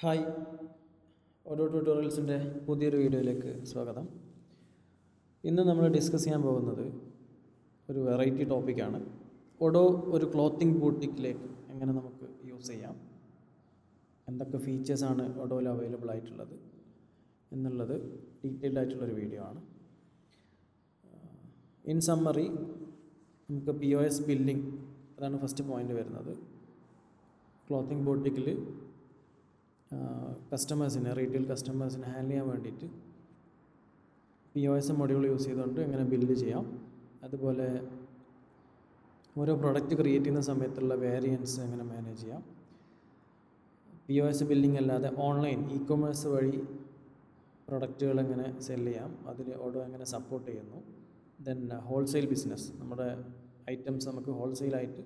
Hi. ഓരോ ട്യൂട്ടോറിയൽസിന്റെ പുതിയൊരു വീഡിയോയിലേക്ക് സ്വാഗതം. ഇന്ന് നമ്മൾ ഡിസ്കസ് ചെയ്യാൻ പോകുന്നത് ഒരു വെറൈറ്റി ടോപ്പിക്കാണ്. ഓഡോ ഒരു ക്ലോത്തിങ് ബൂട്ടിക്കിലേക്ക് എങ്ങനെ നമുക്ക് യൂസ് ചെയ്യാം. എന്തൊക്കെ ഫീച്ചേഴ്സാണ് ഒഡോയിൽ അവൈലബിൾ ആയിട്ടുള്ളത് എന്നുള്ളത് ഡീറ്റെയിൽഡ് ആയിട്ടുള്ളൊരു വീഡിയോ ആണ്. ഇൻ സമ്മറി നമുക്ക് പി ഒ എസ് ബില്ലിംഗ് അതാണ് ഫസ്റ്റ് പോയിന്റ് വരുന്നത്. ക്ലോത്തിങ് ബോട്ടിക്കിൽ കസ്റ്റമേഴ്സിനെ റീറ്റെയിൽ കസ്റ്റമേഴ്സിനെ ഹാൻഡിൽ ചെയ്യാൻ വേണ്ടിയിട്ട് P O S module use ചെയ്തുകൊണ്ട് എങ്ങനെ ബില്ല് ചെയ്യാം. അതുപോലെ ഓരോ പ്രൊഡക്റ്റ് ക്രിയേറ്റ് ചെയ്യുന്ന സമയത്തുള്ള വേരിയൻസ് എങ്ങനെ മാനേജ് ചെയ്യാം. പി ഒ എസ് ബില്ലിംഗ് അല്ലാതെ ഓൺലൈൻ ഇ കൊമേഴ്സ് വഴി പ്രൊഡക്റ്റുകൾ എങ്ങനെ സെൽ ചെയ്യാം. അതിൽ ഓരോ എങ്ങനെ സപ്പോർട്ട് ചെയ്യുന്നു. ദെൻ ഹോൾസെയിൽ ബിസിനസ് നമ്മുടെ ഐറ്റംസ് നമുക്ക് ഹോൾസെയിലായിട്ട്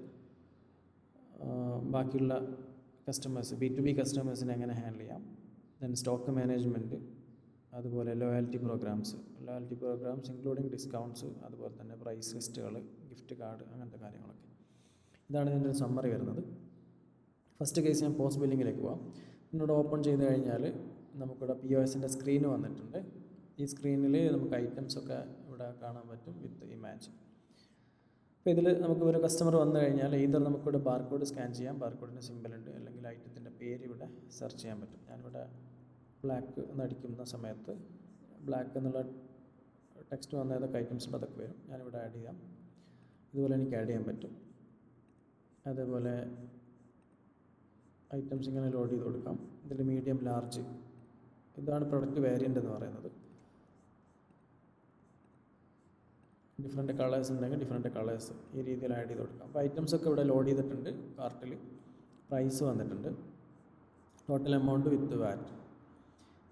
ബാക്കിയുള്ള കസ്റ്റമേഴ്സ് ബി ടു ബി കസ്റ്റമേഴ്സിനെ എങ്ങനെ ഹാൻഡിൽ ചെയ്യാം? ദെൻ സ്റ്റോക്ക് മാനേജ്മെന്റ് അതുപോലെ loyalty programs loyalty programs including discounts അതുപോലെ തന്നെ പ്രൈസ് ലിസ്റ്റുകൾ ഗിഫ്റ്റ് കാർഡ് അങ്ങനത്തെ കാര്യങ്ങളൊക്കെ. ഇതാണ് ഇതിന്റെ ഒരു സമ്മറി വരുന്നത്. ഫസ്റ്റ് കേസ് ഞാൻ പോസ്റ്റ് ബില്ലിങ്ങിലേക്ക് പോവാം. എന്നോട് ഓപ്പൺ ചെയ്ത് കഴിഞ്ഞാൽ നമുക്കിവിടെ പി ഒ എസിന്റെ സ്ക്രീൻ വന്നിട്ടുണ്ട്. ഈ സ്ക്രീനിൽ നമുക്ക് ഐറ്റംസ് ഒക്കെ ഇവിടെ കാണാൻ പറ്റും വിത്ത് ഇമാജ് അപ്പോൾ ഇതിൽ നമുക്ക് ഒരു കസ്റ്റമർ വന്നു കഴിഞ്ഞാൽ either നമുക്കിവിടെ ബാർകോഡ് സ്കാൻ ചെയ്യാം. ബാർകോഡിന്റെ ഐറ്റത്തിന്റെ പേര് ഇവിടെ സെർച്ച് ചെയ്യാൻ പറ്റും. ഞാനിവിടെ ബ്ലാക്ക് എന്നടിക്കുന്ന സമയത്ത് ബ്ലാക്ക് എന്നുള്ള ടെക്സ്റ്റ് വന്ന ഏതൊക്കെ ഐറ്റംസ് ഉണ്ട് അതൊക്കെ വരും. ഞാനിവിടെ ആഡ് ചെയ്യാം. ഇതുപോലെ എനിക്ക് ആഡ് ചെയ്യാൻ പറ്റും. അതേപോലെ ഐറ്റംസ് ഇങ്ങനെ ലോഡ് ചെയ്ത് കൊടുക്കാം. ഇതിൽ മീഡിയം ലാർജ് ഇതാണ് പ്രൊഡക്റ്റ് വേരിയന്റ് എന്ന് പറയുന്നത്. ഡിഫറെന്റ് കളേഴ്സ് ഉണ്ടെങ്കിൽ ഡിഫറെന്റ് കളേഴ്സ് ഈ രീതിയിൽ ആഡ് ചെയ്ത് കൊടുക്കാം. അപ്പോൾ ഐറ്റംസ് ഒക്കെ ഇവിടെ ലോഡ് ചെയ്തിട്ടുണ്ട്. കാർട്ടിൽ പ്രൈസ് വന്നിട്ടുണ്ട്. Total amount with VAT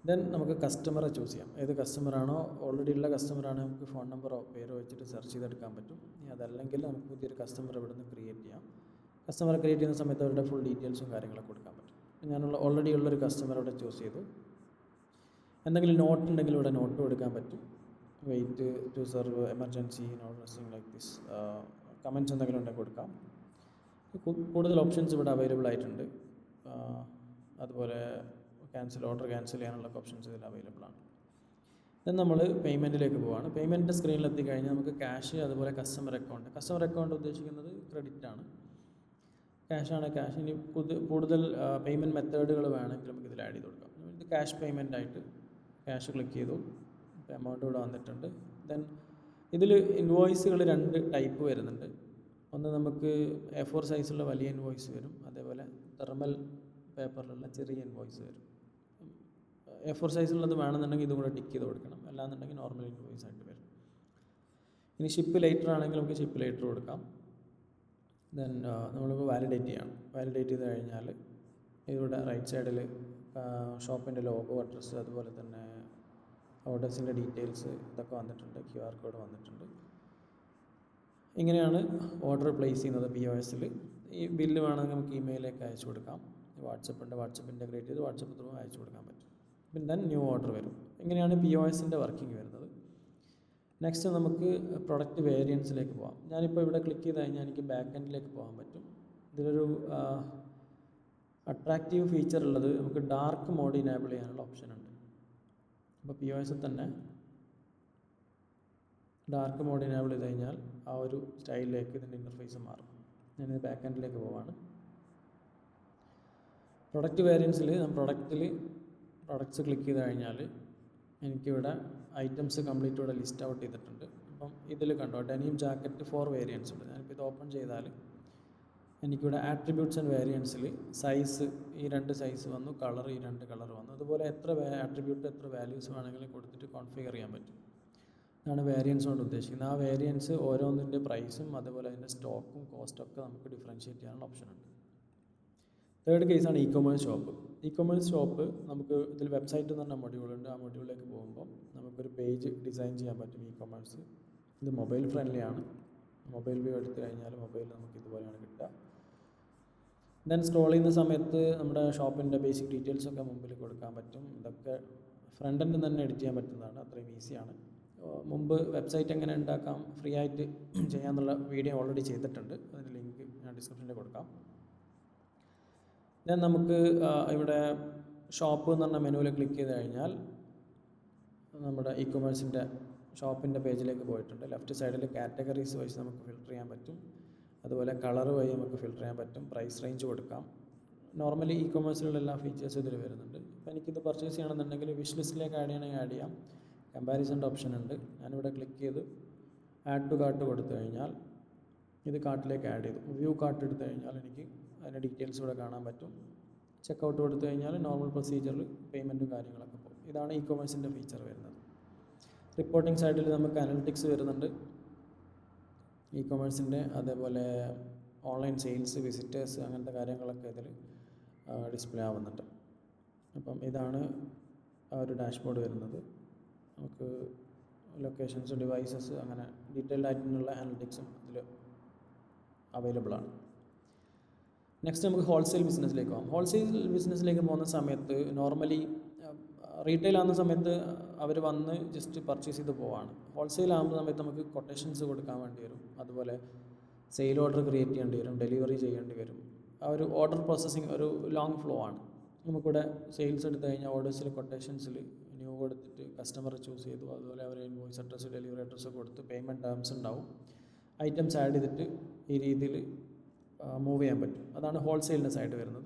then നമുക്ക് കസ്റ്റമറെ ചൂസ് ചെയ്യാം. ഏത് കസ്റ്റമറാണോ ഓൾറെഡി ഉള്ള കസ്റ്റമറാണ് നമുക്ക് ഫോൺ നമ്പറോ പേരോ വെച്ചിട്ട് സെർച്ച് ചെയ്തെടുക്കാൻ പറ്റും. ഇനി അതല്ലെങ്കിൽ നമുക്ക് പുതിയൊരു കസ്റ്റമർ ഇവിടെ നിന്ന് ക്രിയേറ്റ് ചെയ്യാം. കസ്റ്റമർ ക്രിയേറ്റ് ചെയ്യുന്ന സമയത്ത് അവരുടെ ഫുൾ ഡീറ്റെയിൽസും കാര്യങ്ങളൊക്കെ കൊടുക്കാൻ പറ്റും. ഞാനുള്ള ഓൾറെഡി ഉള്ളൊരു കസ്റ്റമർ ഇവിടെ ചൂസ് ചെയ്തു എന്തെങ്കിലും നോട്ട് ഉണ്ടെങ്കിൽ ഇവിടെ നോട്ട് കൊടുക്കാൻ പറ്റും. Wait to serve emergency note nothing like this comments എന്തെങ്കിലും ഉണ്ടെങ്കിൽ കൊടുക്കാം. കൂടുതൽ ഓപ്ഷൻസ് ഇവിടെ അവൈലബിൾ ആയിട്ടുണ്ട്. അതുപോലെ ക്യാൻസൽ ഓർഡർ ക്യാൻസൽ ചെയ്യാനുള്ള ഓപ്ഷൻസ് ഇതിൽ അവൈലബിൾ ആണ്. ദെൻ നമ്മൾ പേയ്മെന്റിലേക്ക് പോവാണ്. പേയ്മെന്റ് സ്ക്രീനിൽ എത്തിക്കഴിഞ്ഞാൽ നമുക്ക് ക്യാഷ് അതുപോലെ കസ്റ്റമർ അക്കൗണ്ട് കസ്റ്റമർ അക്കൗണ്ട് ഉദ്ദേശിക്കുന്നത് ക്രെഡിറ്റ് ആണ്. ക്യാഷാണ് ക്യാഷ് ഇനി കൂടുതൽ പേയ്മെന്റ് മെത്തേഡുകൾ വേണമെങ്കിൽ നമുക്ക് ഇതിൽ ആഡ് ചെയ്ത് കൊടുക്കാം. ഇത് ക്യാഷ് പേയ്മെന്റ് ആയിട്ട് ക്യാഷ് ക്ലിക്ക് ചെയ്തു. എമൗണ്ട് ഇവിടെ വന്നിട്ടുണ്ട്. ദെൻ ഇതിൽ ഇൻവോയ്സുകൾ രണ്ട് ടൈപ്പ് വരുന്നുണ്ട്. ഒന്ന് നമുക്ക് എ ഫോർ സൈസുള്ള വലിയ ഇൻവോയ്സ് വരും. അതേപോലെ തെർമൽ പേപ്പറിലുള്ള ചെറിയ ഇൻവോയ്സ് വരും. എ ഫോർ സൈസിലുള്ളത് വേണമെന്നുണ്ടെങ്കിൽ ഇതും കൂടെ ടിക്ക് ചെയ്ത് കൊടുക്കണം. അല്ലാന്നുണ്ടെങ്കിൽ നോർമൽ ഇൻവോയ്സ് ആയിട്ട് വരും. ഇനി ഷിപ്പ് ലേറ്റർ ആണെങ്കിൽ നമുക്ക് ഷിപ്പ് ലേറ്റർ കൊടുക്കാം. ദെൻ നമ്മളിപ്പോൾ വാലിഡേറ്റ് ചെയ്യണം. വാലിഡേറ്റ് ചെയ്ത് കഴിഞ്ഞാൽ ഇവിടെ റൈറ്റ് സൈഡിൽ ഷോപ്പിന്റെ ലോഗോ അഡ്രസ്സ് അതുപോലെ തന്നെ ഓർഡേഴ്സിന്റെ ഡീറ്റെയിൽസ് ഇതൊക്കെ വന്നിട്ടുണ്ട്. ക്യു ആർ കോഡ് വന്നിട്ടുണ്ട്. ഇങ്ങനെയാണ് ഓർഡർ പ്ലേസ് ചെയ്യുന്നത് പി ഒ എസിൽ ഈ ബില്ല് വേണമെങ്കിൽ നമുക്ക് ഇമെയിലേക്ക് അയച്ചു കൊടുക്കാം. വാട്സപ്പ് ഉണ്ട്. വാട്സപ്പ് ഇന്റഗ്രേറ്റ് ചെയ്ത് വാട്സപ്പ് ത്രൂ അയച്ചു കൊടുക്കാൻ പറ്റും. പിന്നെ ദെൻ ന്യൂ ഓർഡർ വരും. ഇങ്ങനെയാണ് പി ഒ എസിന്റെ വർക്കിംഗ് വരുന്നത്. നെക്സ്റ്റ് നമുക്ക് പ്രൊഡക്റ്റ് വേരിയൻസിലേക്ക് പോകാം ഞാനിപ്പോൾ ഇവിടെ ക്ലിക്ക് ചെയ്ത് കഴിഞ്ഞാൽ എനിക്ക് ബാക്ക് എൻഡിലേക്ക് പോകാൻ പറ്റും. ഇതിലൊരു അട്രാക്റ്റീവ് ഫീച്ചർ ഉള്ളത് നമുക്ക് ഡാർക്ക് മോഡ് ഇനേബിൾ ചെയ്യാനുള്ള ഓപ്ഷൻ ഉണ്ട്. അപ്പോൾ പി ഒ എസിൽ തന്നെ ഡാർക്ക് മോഡ് ഇനേബിൾ ചെയ്ത് കഴിഞ്ഞാൽ ആ ഒരു സ്റ്റൈലിലേക്ക് ഇതിന്റെ ഇന്റർഫേസ് മാറും. ഞാനിത് ബാക്ക് എൻഡിലേക്ക് പോവാണ്. പ്രൊഡക്റ്റ് വേരിയൻസിൽ പ്രൊഡക്റ്റിൽ പ്രൊഡക്ട്സ് ക്ലിക്ക് ചെയ്ത് കഴിഞ്ഞാൽ എനിക്കിവിടെ ഐറ്റംസ് കംപ്ലീറ്റ് ഇവിടെ ലിസ്റ്റ് ഔട്ട് ചെയ്തിട്ടുണ്ട്. അപ്പം ഇതിൽ കണ്ടോ ഡെനിം ജാക്കറ്റ് ഫോർ വേരിയൻസ് ഉണ്ട്. ഞാനിപ്പോൾ ഇത് ഓപ്പൺ ചെയ്താൽ എനിക്കിവിടെ ആട്രിബ്യൂട്ട്സ് ആൻഡ് വേരിയൻസിൽ സൈസ് ഈ രണ്ട് സൈസ് വന്നു കളർ ഈ രണ്ട് കളർ വന്നു. അതുപോലെ എത്ര ആട്രിബ്യൂട്ട് എത്ര വാല്യൂസ് വേണമെങ്കിലും കൊടുത്തിട്ട് കോൺഫിഗർ ചെയ്യാൻ പറ്റും. ഇതാണ് വേരിയൻസ് കൊണ്ട് ഉദ്ദേശിക്കുന്നത്. ആ വേരിയൻസ് ഓരോന്നിന്റെ പ്രൈസും അതുപോലെ അതിന്റെ സ്റ്റോക്കും കോസ്റ്റൊക്കെ നമുക്ക് ഡിഫറൻഷ്യേറ്റ് ചെയ്യാനുള്ള ഓപ്ഷൻ ഉണ്ട്. തേർഡ് കേസാണ് e commerce shop e commerce shop നമുക്ക് ഇതിൽ വെബ്സൈറ്റ് എന്ന് പറഞ്ഞ മൊഡ്യൂളുണ്ട് ആ മൊഡ്യൂളിലേക്ക് പോകുമ്പോൾ നമുക്കൊരു പേജ് ഡിസൈൻ ചെയ്യാൻ പറ്റും ഇ കൊമേഴ്സ് ഇത് മൊബൈൽ ഫ്രണ്ട്ലി ആണ്. മൊബൈൽ വ്യൂ എടുത്തു കഴിഞ്ഞാൽ മൊബൈൽ നമുക്ക് ഇതുപോലെയാണ് കിട്ടുക. ദെൻ സ്ക്രോൾ ചെയ്യുന്ന സമയത്ത് നമ്മുടെ ഷോപ്പിന്റെ ബേസിക് ഡീറ്റെയിൽസ് ഒക്കെ മുമ്പിൽ കൊടുക്കാൻ പറ്റും. ഇതൊക്കെ ഫ്രണ്ട് എൻഡ് തന്നെ എഡിറ്റ് ചെയ്യാൻ പറ്റുന്നതാണ്. അത്രയും ഈസിയാണ് മുമ്പ് വെബ്സൈറ്റ് എങ്ങനെ ഉണ്ടാക്കാം? ഫ്രീ ആയിട്ട് ചെയ്യാമെന്നുള്ള വീഡിയോ ഓൾറെഡി ചെയ്തിട്ടുണ്ട്. അതിന്റെ ലിങ്ക് ഞാൻ ഡിസ്ക്രിപ്ഷനിൽ കൊടുക്കാം. ദെൻ നമുക്ക് ഇവിടെ ഷോപ്പ് എന്ന് പറഞ്ഞ മെനുവിൽ ക്ലിക്ക് ചെയ്ത് കഴിഞ്ഞാൽ നമ്മുടെ ഇ കൊമേഴ്സിന്റെ ഷോപ്പിന്റെ പേജിലേക്ക് പോയിട്ടുണ്ട്. ലെഫ്റ്റ് സൈഡിൽ കാറ്റഗറീസ് വൈസ് നമുക്ക് ഫിൽട്ടർ ചെയ്യാൻ പറ്റും. അതുപോലെ കളർ വഴി നമുക്ക് ഫിൽട്ടർ ചെയ്യാൻ പറ്റും. പ്രൈസ് റേഞ്ച് കൊടുക്കാം. നോർമലി ഇ കൊമേഴ്സിലുള്ള എല്ലാ ഫീച്ചേഴ്സും ഇതിൽ വരുന്നുണ്ട്. അപ്പോൾ എനിക്കിത് പർച്ചേസ് ചെയ്യണമെന്നുണ്ടെങ്കിൽ വിഷ് ലിസ്റ്റിലേക്ക് ആഡ് ചെയ്യണമെങ്കിൽ ആഡ് ചെയ്യാം. കമ്പാരിസന്റെ ഓപ്ഷൻ ഉണ്ട്. ഞാനിവിടെ ക്ലിക്ക് ചെയ്ത് ആഡ് ടു കാർട്ട് കൊടുത്തു കഴിഞ്ഞാൽ ഇത് കാർട്ടിലേക്ക് ആഡ് ചെയ്തു. വ്യൂ കാർട്ട് എടുത്തു കഴിഞ്ഞാൽ എനിക്ക് അതിന്റെ ഡീറ്റെയിൽസ് ഇവിടെ കാണാൻ പറ്റും. ചെക്കൗട്ട് കൊടുത്തു കഴിഞ്ഞാൽ നോർമൽ പ്രൊസീജിയറിൽ പേയ്മെന്റും കാര്യങ്ങളൊക്കെ പോകും. ഇതാണ് ഇ കൊമേഴ്സിന്റെ ഫീച്ചർ വരുന്നത്. റിപ്പോർട്ടിംഗ് സൈഡിൽ നമുക്ക് അനലിറ്റിക്സ് വരുന്നുണ്ട്. ഇ കൊമേഴ്സിന്റെ അതേപോലെ ഓൺലൈൻ സെയിൽസ് വിസിറ്റേഴ്സ് അങ്ങനത്തെ കാര്യങ്ങളൊക്കെ ഇതിൽ ഡിസ്പ്ലേ ആവുന്നുണ്ട്. അപ്പം ഇതാണ് ആ ഒരു ഡാഷ്ബോർഡ് വരുന്നത്. നമുക്ക് ലൊക്കേഷൻസ് ഡിവൈസസ് അങ്ങനെ ഡീറ്റെയിൽഡ് ആയിട്ടുള്ള അനലിറ്റിക്സും ഇതിൽ അവൈലബിൾ ആണ്. നെക്സ്റ്റ് നമുക്ക് ഹോൾസെയിൽ ബിസിനസ്സിലേക്ക് പോകാം. ഹോൾസെയിൽ ബിസിനസ്സിലേക്ക് പോകുന്ന സമയത്ത് നോർമലി റീറ്റെയിൽ ആകുന്ന സമയത്ത് അവർ വന്ന് ജസ്റ്റ് പർച്ചേസ് ചെയ്ത് പോവാണ്. ഹോൾസെയിൽ ആകുന്ന സമയത്ത് നമുക്ക് കൊട്ടേഷൻസ് കൊടുക്കാൻ വേണ്ടി വരും. അതുപോലെ സെയിൽ ഓർഡർ ക്രിയേറ്റ് ചെയ്യേണ്ടി വരും ഡെലിവറി ചെയ്യേണ്ടി വരും. ആ ഒരു ഓർഡർ പ്രോസസ്സിങ് ഒരു ലോങ് ഫ്ലോ ആണ്. നമുക്കിവിടെ സെയിൽസ് എടുത്തു കഴിഞ്ഞാൽ ഓർഡേഴ്സിൽ കൊട്ടേഷൻസിൽ ന്യൂ കൊടുത്തിട്ട് കസ്റ്റമർ ചൂസ് ചെയ്തു. അതുപോലെ അവർ ഇൻവോയ്സ് അഡ്രസ്സ് ഡെലിവറി അഡ്രസ്സ് കൊടുത്ത് പേയ്മെന്റ് ടേംസ് ഉണ്ടാവും. ഐറ്റംസ് ആഡ് ചെയ്തിട്ട് ഈ രീതിയിൽ മൂവ് ചെയ്യാൻ പറ്റും. അതാണ് ഹോൾസെയിൽനെസ് ആയിട്ട് വരുന്നത്.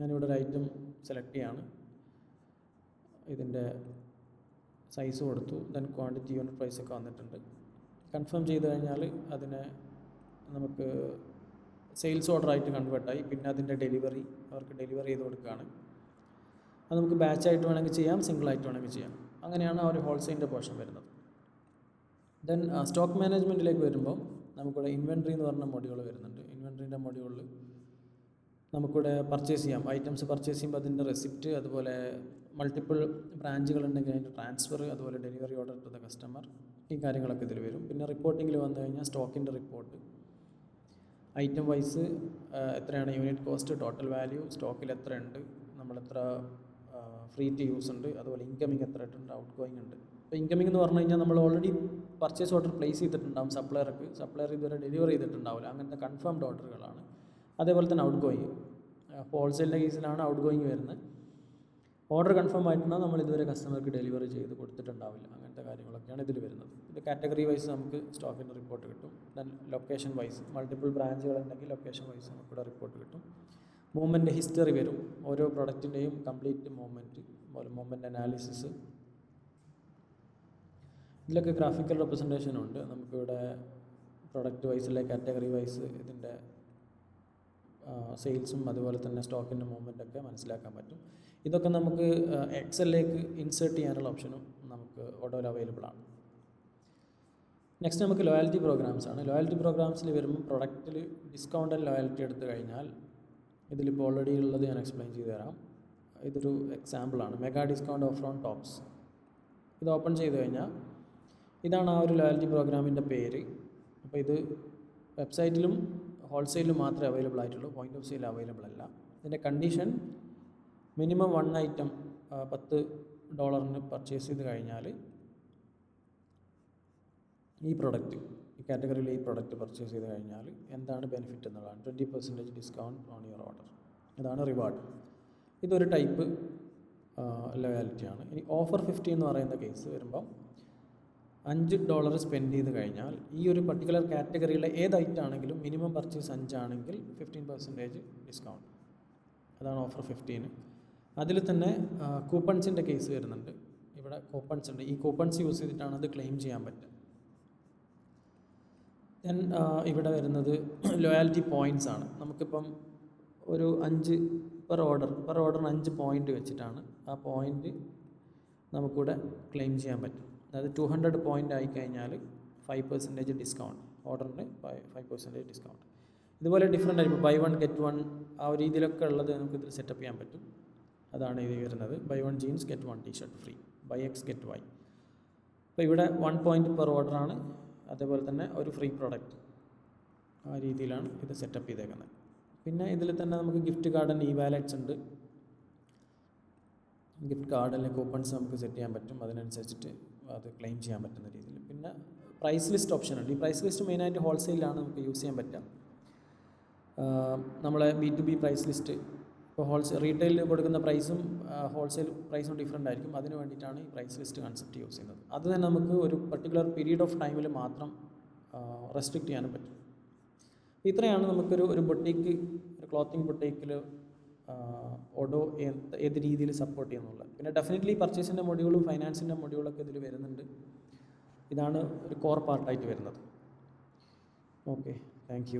ഞാനിവിടെ ഒരു ഐറ്റം സെലക്ട് ചെയ്യാണ്. ഇതിന്റെ സൈസ് കൊടുത്തു ദെൻ ക്വാണ്ടിറ്റി യൂണിറ്റ് പ്രൈസ് ഒക്കെ വന്നിട്ടുണ്ട്. കൺഫേം ചെയ്ത് കഴിഞ്ഞാൽ അതിനെ നമുക്ക് സെയിൽസ് ഓർഡർ ആയിട്ട് കൺവേർട്ടായി പിന്നെ അതിന്റെ ഡെലിവറി അവർക്ക് ഡെലിവറി ചെയ്ത് കൊടുക്കുകയാണ്. അത് നമുക്ക് ബാച്ചായിട്ട് വേണമെങ്കിൽ ചെയ്യാം സിംഗിളായിട്ട് വേണമെങ്കിൽ ചെയ്യാം. അങ്ങനെയാണ് ആ ഒരു ഹോൾസെയിലിന്റെ പോർഷൻ വരുന്നത്. ദെൻ സ്റ്റോക്ക് മാനേജ്മെന്റിലേക്ക് വരുമ്പോൾ നമുക്കിവിടെ ഇൻവെൻട്രി എന്ന് പറഞ്ഞ മോഡ്യൂൾ വരുന്നുണ്ട്. ഇൻവെൻട്രീന്റെ മൊഡ്യൂളിൽ നമുക്കിവിടെ പർച്ചേസ് ചെയ്യാം. ഐറ്റംസ് പർച്ചേസ് ചെയ്യുമ്പോൾ അതിന്റെ റെസിപ്റ്റ് അതുപോലെ മൾട്ടിപ്പിൾ ബ്രാഞ്ചുകൾ ഉണ്ടെങ്കിൽ അതിന്റെ ട്രാൻസ്ഫർ അതുപോലെ ഡെലിവറി ഓർഡർ ടു കസ്റ്റമർ ഈ കാര്യങ്ങളൊക്കെ ഇതിൽ വരും. പിന്നെ റിപ്പോർട്ടിങ്ങിൽ വന്നു കഴിഞ്ഞാൽ സ്റ്റോക്കിന്റെ റിപ്പോർട്ട് ഐറ്റം വൈസ് എത്രയാണ് യൂണിറ്റ് കോസ്റ്റ് ടോട്ടൽ വാല്യൂ സ്റ്റോക്കിൽ എത്ര ഉണ്ട് നമ്മൾ എത്ര ഫ്രീ ടു യൂസ് ഉണ്ട് അതുപോലെ ഇൻകമിങ് എത്ര ഉണ്ട് ഔട്ട് ഗോയിങ് ഉണ്ട്. അപ്പോൾ ഇൻകമിംഗ് എന്ന് പറഞ്ഞു കഴിഞ്ഞാൽ നമ്മൾ ഓൾറെഡി പർച്ചേസ് ഓർഡർ പ്ലേസ് ചെയ്തിട്ടുണ്ടാവും സപ്ലയർക്ക് സപ്ലയർ ഇതുവരെ ഡെലിവറി ചെയ്തിട്ടുണ്ടാവില്ല. അങ്ങനത്തെ കൺഫേംഡ് ഓർഡറുകളാണ് അതേപോലെ തന്നെ ഔട്ട് ഗോയിങ് ഹോൾസെയിലിന്റെ കേസിലാണ് ഔട്ട് ഗോയിങ് വരുന്നത്. ഓർഡർ കൺഫേം ആയിട്ടുണ്ടെങ്കിൽ നമ്മൾ ഇതുവരെ കസ്റ്റമർക്ക് ഡെലിവറി ചെയ്ത് കൊടുത്തിട്ടുണ്ടാവില്ല. അങ്ങനത്തെ കാര്യങ്ങളൊക്കെയാണ് ഇതിൽ വരുന്നത്. ഇത് കാറ്റഗറി വൈസ് നമുക്ക് സ്റ്റോക്കിന്റെ റിപ്പോർട്ട് കിട്ടും. ദെൻ ലൊക്കേഷൻ വൈസ് മൾട്ടിപ്പിൾ ബ്രാഞ്ചുകൾ ഉണ്ടെങ്കിൽ ലൊക്കേഷൻ വൈസ് നമുക്കിവിടെ റിപ്പോർട്ട് കിട്ടും. മൂവ്മെന്റ് ഹിസ്റ്ററി വരും. ഓരോ പ്രൊഡക്റ്റിന്റെയും കംപ്ലീറ്റ് മൂവ്മെന്റ് മൂവ്മെന്റ് അനാലിസിസ് ഇതിലൊക്കെ ഗ്രാഫിക്കൽ റെപ്രസെന്റേഷൻ ഉണ്ട്. നമുക്കിവിടെ പ്രൊഡക്റ്റ് വൈസ് അല്ലെ കാറ്റഗറി വൈസ് ഇതിന്റെ സെയിൽസും അതുപോലെ തന്നെ സ്റ്റോക്കിന്റെ മൂവ്മെന്റ് ഒക്കെ മനസ്സിലാക്കാൻ പറ്റും. ഇതൊക്കെ നമുക്ക് എക്സലിലേക്ക് ഇൻസേർട്ട് ചെയ്യാനുള്ള ഓപ്ഷനും നമുക്ക് ഓട്ടോയിൽ അവൈലബിൾ ആണ്. നെക്സ്റ്റ് നമുക്ക് ലോയാലിറ്റി പ്രോഗ്രാംസ് ആണ്. ലോയാലിറ്റി പ്രോഗ്രാംസിൽ വരുമ്പോൾ പ്രൊഡക്റ്റിൽ ഡിസ്കൗണ്ട് ആൻഡ് ലോയാലിറ്റി എടുത്തു കഴിഞ്ഞാൽ ഇതിലിപ്പോൾ ഓൾറെഡി ഉള്ളത് ഞാൻ എക്സ്പ്ലെയിൻ ചെയ്തു തരാം. ഇതൊരു എക്സാമ്പിളാണ് mega discount offer on tops ഇത് ഓപ്പൺ ചെയ്ത് കഴിഞ്ഞാൽ ഇതാണ് ആ ഒരു ലോയൽറ്റി പ്രോഗ്രാമിന്റെ പേര്. അപ്പോൾ ഇത് വെബ്സൈറ്റിലും ഹോൾസെയിലും മാത്രമേ അവൈലബിൾ ആയിട്ടുള്ളൂ. പോയിന്റ് ഓഫ് സെയിൽ അവൈലബിൾ അല്ല. ഇതിന്റെ കണ്ടീഷൻ മിനിമം വൺ ഐറ്റം പത്ത് ഡോളറിന് പർച്ചേസ് ചെയ്ത് കഴിഞ്ഞാൽ ഈ പ്രൊഡക്റ്റ് ഈ കാറ്റഗറിയിൽ ഈ പ്രൊഡക്റ്റ് പർച്ചേസ് ചെയ്ത് കഴിഞ്ഞാൽ എന്താണ് ബെനിഫിറ്റ് എന്നുള്ളതാണ്. Twenty percentage discount on your order ഇതാണ് റിവാർഡ് ഇതൊരു ടൈപ്പ് ലോയാലിറ്റിയാണ് ഇനി ഓഫർ ഫിഫ്റ്റി എന്ന് പറയുന്ന കേസ് വരുമ്പം അഞ്ച് ഡോളർ സ്പെൻഡ് ചെയ്ത് കഴിഞ്ഞാൽ ഈ ഒരു പർട്ടിക്കുലർ കാറ്റഗറിയിലെ ഏത് ഐറ്റം ആണെങ്കിലും മിനിമം പർച്ചേസ് അഞ്ചാണെങ്കിൽ ഫിഫ്റ്റീൻ പെർസെന്റേജ് ഡിസ്കൗണ്ട് അതാണ് ഓഫർ ഫിഫ്റ്റീന് അതിൽ തന്നെ കൂപ്പൺസിന്റെ കേസ് വരുന്നുണ്ട്. ഇവിടെ കൂപ്പൺസ് ഉണ്ട്. ഈ കൂപ്പൺസ് യൂസ് ചെയ്തിട്ടാണ് അത് ക്ലെയിം ചെയ്യാൻ പറ്റുക. ദെൻ ഇവിടെ വരുന്നത് ലോയാലിറ്റി പോയിന്റ്സ് ആണ്. നമുക്കിപ്പം ഒരു അഞ്ച് പെർ ഓർഡർ പെർ ഓർഡറിന് അഞ്ച് പോയിന്റ് വെച്ചിട്ടാണ് ആ പോയിന്റ് നമുക്കിവിടെ ക്ലെയിം ചെയ്യാൻ പറ്റും അതായത് ടു ഹൺഡ്രഡ് പോയിന്റ് ആയിക്കഴിഞ്ഞാൽ ഫൈവ് പെർസെന്റേജ് ഡിസ്കൗണ്ട് ഓർഡറിന് ഫൈവ് പെർസെന്റേജ് ഡിസ്കൗണ്ട് ഇതുപോലെ ഡിഫറെന്റ് ആയിരിക്കും. ബൈ വൺ ഗെറ്റ് വൺ ആ ഒരു രീതിയിലൊക്കെ ഉള്ളത് നമുക്ക് ഇതിൽ സെറ്റപ്പ് ചെയ്യാൻ പറ്റും. അതാണ് ഇത് വരുന്നത്. Buy one jeans get one T shirt free buy X get Y അപ്പോൾ ഇവിടെ വൺ പോയിന്റ് പെർ ഓർഡറാണ് അതേപോലെ തന്നെ ഒരു ഫ്രീ പ്രോഡക്റ്റ് ആ രീതിയിലാണ് ഇത് സെറ്റപ്പ് ചെയ്തേക്കുന്നത്. പിന്നെ ഇതിൽ തന്നെ നമുക്ക് gift card and e wallets ഉണ്ട്. ഗിഫ്റ്റ് കാർഡ് അല്ലെങ്കിൽ കൂപ്പൺസ് നമുക്ക് സെറ്റ് ചെയ്യാൻ പറ്റും. അതിനനുസരിച്ചിട്ട് അത് ക്ലെയിം ചെയ്യാൻ പറ്റുന്ന രീതിയിൽ. പിന്നെ പ്രൈസ് ലിസ്റ്റ് ഓപ്ഷൻ ഉണ്ട്. ഈ പ്രൈസ് ലിസ്റ്റ് മെയിനായിട്ട് ഹോൾസെയിലാണ് നമുക്ക് യൂസ് ചെയ്യാൻ പറ്റുക. നമ്മളെ B to B price list ഇപ്പോൾ ഹോൾസെയിൽ റീറ്റെയിലിൽ കൊടുക്കുന്ന പ്രൈസും ഹോൾസെയിൽ പ്രൈസും ഡിഫറെന്റ് ആയിരിക്കും. അതിന് വേണ്ടിയിട്ടാണ് ഈ പ്രൈസ് ലിസ്റ്റ് കൺസെപ്റ്റ് യൂസ് ചെയ്യുന്നത്. അത് തന്നെ നമുക്ക് ഒരു പർട്ടിക്കുലർ പീരീഡ് ഓഫ് ടൈമിൽ മാത്രം റെസ്ട്രിക്റ്റ് ചെയ്യാനും പറ്റും. ഇത്രയാണ് നമുക്കൊരു ഒരു ബൊട്ടീക്ക് ഒരു ക്ലോത്തിങ് ബൊട്ടീക്കിൽ ഓഡോ ഏത് രീതിയിൽ സപ്പോർട്ട് ചെയ്യുന്നുള്ളത്. പിന്നെ ഡെഫിനറ്റ്ലി പർച്ചേസിന്റെ മൊഡ്യൂളും ഫൈനാൻസിന്റെ മൊഡ്യൂളൊക്കെ ഇതിൽ വരുന്നുണ്ട്. ഇതാണ് ഒരു കോർ പാർട്ടായിട്ട് വരുന്നത്. Okay thank